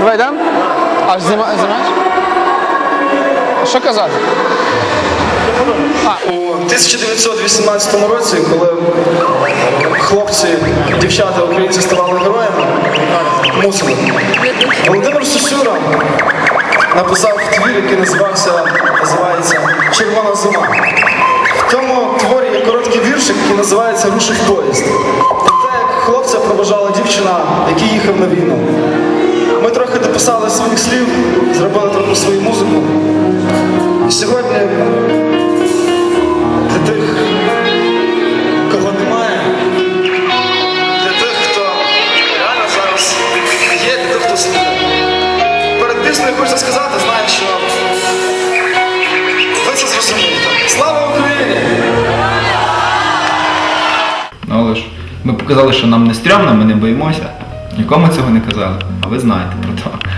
Давай йдемо? А знімаєш? Що казати? У 1918 році, коли хлопці, дівчата українці ставали героями, мусили. Володимир Сосюра написав твір, який називався, називається Червона зима. В тому творі є короткий віршик, який називається Рушив поїзд. Про те, як хлопця проважала дівчина, який їхав на війну. Дописали своїх слів, зробили трохи свою музику. І сьогодні для тих, кого немає, для тих, хто реально зараз є, для тих, хто слухає. Перед піснею хочу сказати, знаю, що ви це зрозумієте. Слава Україні! Ну але ж ми показали, що нам не стрьомно, ми не боїмося. Нікому цього не казали, а ви знаєте про то.